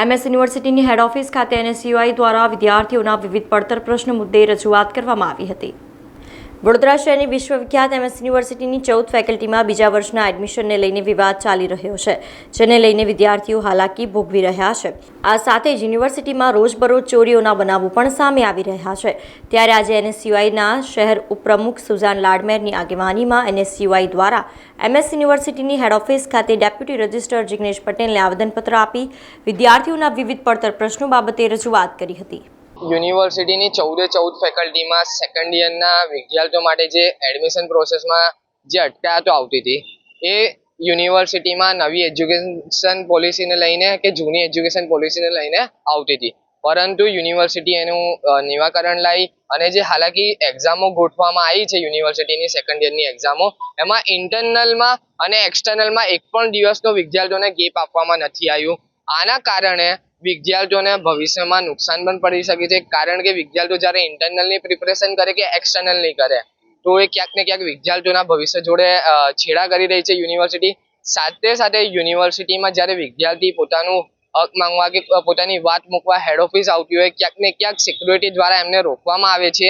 MS યુનિવર્સિટીની head office ખાતે NSUI દ્વારા વિદ્યાર્થીઓના વિવિધ પડતર પ્રશ્ન મુદ્દે રજૂઆત કરવામાં આવી હતી. વડોદરા શહેરની વિશ્વવિખ્યાત એમએસ યુનિવર્સિટીની ચૌદ ફેકલ્ટીમાં બીજા વર્ષના એડમિશનને લઈને વિવાદ ચાલી રહ્યો છે, જેને લઈને વિદ્યાર્થીઓ હાલાકી ભોગવી રહ્યા છે. આ સાથે જ યુનિવર્સિટીમાં રોજબરોજ ચોરીઓના બનાવો પણ સામે આવી રહ્યા છે. ત્યારે આજે એનએસયુઆઈના શહેર ઉપપ્રમુખ સુઝાન લાડમેરની આગેવાનીમાં એનએસયુઆઈ દ્વારા એમએસ યુનિવર્સિટીની હેડ ઓફિસ ખાતે ડેપ્યુટી રજિસ્ટ્રાર જિગ્નેશ પટેલને આવેદનપત્ર આપી વિદ્યાર્થીઓના વિવિધ પડતર પ્રશ્નો બાબતે રજૂઆત કરી હતી. યુનિવર્સિટીની ચૌદે ચૌદ ફેકલ્ટીમાં સેકન્ડ યરના વિદ્યાર્થીઓ માટે જે એડમિશન પ્રોસેસમાં જે અટકાયતો આવતી હતી, એ યુનિવર્સિટીમાં નવી એજ્યુકેશન પોલિસીને લઈને કે જૂની એજ્યુકેશન પોલિસીને લઈને આવતી હતી. પરંતુ યુનિવર્સિટી એનું નિવાકરણ લાવી અને જે હાલાકી એક્ઝામો ગોઠવામાં આવી છે યુનિવર્સિટીની સેકન્ડ યરની એક્ઝામો એમાં ઇન્ટરનલમાં અને એક્સટર્નલમાં એક પણ દિવસનો વિદ્યાર્થીઓને ગેપ આપવામાં નથી આવ્યું. આના કારણે વિદ્યાર્થીઓને ભવિષ્યમાં નુકસાન પણ પડી શકે છે, કારણ કે વિદ્યાર્થીઓ જ્યારે ઇન્ટરનલની પ્રિપરેશન કરે કે એક્સટર્નલની કરે, તો એ ક્યાંક ને ક્યાંક વિદ્યાર્થીઓના ભવિષ્ય જોડે છેડા કરી રહી છે યુનિવર્સિટી સાથે સાથે યુનિવર્સિટીમાં જ્યારે વિદ્યાર્થી પોતાનું હક માંગવા કે પોતાની વાત મૂકવા હેડ ઓફિસ આવતી હોય, ક્યાંક ને ક્યાંક સિક્યુરિટી દ્વારા એમને રોકવામાં આવે છે.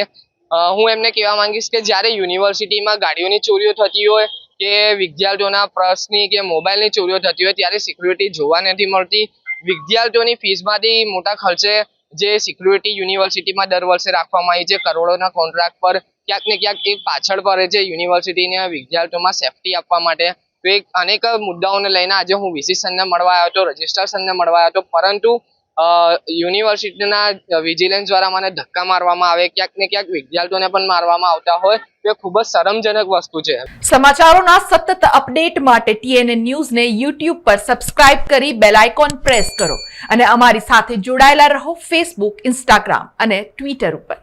હું એમને કહેવા માંગીશ કે જ્યારે યુનિવર્સિટીમાં ગાડીઓની ચોરીઓ થતી હોય કે વિદ્યાર્થીઓના પર્સની કે મોબાઈલની ચોરીઓ થતી હોય, ત્યારે સિક્યુરિટી જોવા નથી મળતી. વિદ્યાર્થીઓની ફીસમાંથી મોટા ખર્ચે જે સિક્યુરિટી યુનિવર્સિટીમાં દર વર્ષે રાખવામાં આવી છે, કરોડોના કોન્ટ્રાક્ટ પર ક્યાંક ને ક્યાંક એ પાછળ પડે છે યુનિવર્સિટીના વિદ્યાર્થીઓમાં સેફટી આપવા માટે. તો એક અનેક મુદ્દાઓને લઈને આજે હું વીસી સરને મળવા આવ્યો હતો રજિસ્ટ્રાર સરને મળવા આવ્યો હતો, પરંતુ યુનિવર્સિટીના વિજિલન્સ દ્વારા મને ધક્કા મારવામાં આવે, ક્યાંક ને ક્યાંક વિદ્યાર્થીઓને પણ મારવામાં આવતા હોય, તે ખૂબ જ શરમજનક વસ્તુ છે. સમાચારોના સતત અપડેટ માટે ટીએનએ ન્યૂઝને યુટ્યુબ પર સબસ્ક્રાઇબ કરી બેલ આઇકોન પ્રેસ કરો અને અમારી સાથે જોડાયેલા રહો ફેસબુક ઇન્સ્ટાગ્રામ અને ટ્વિટર ઉપર.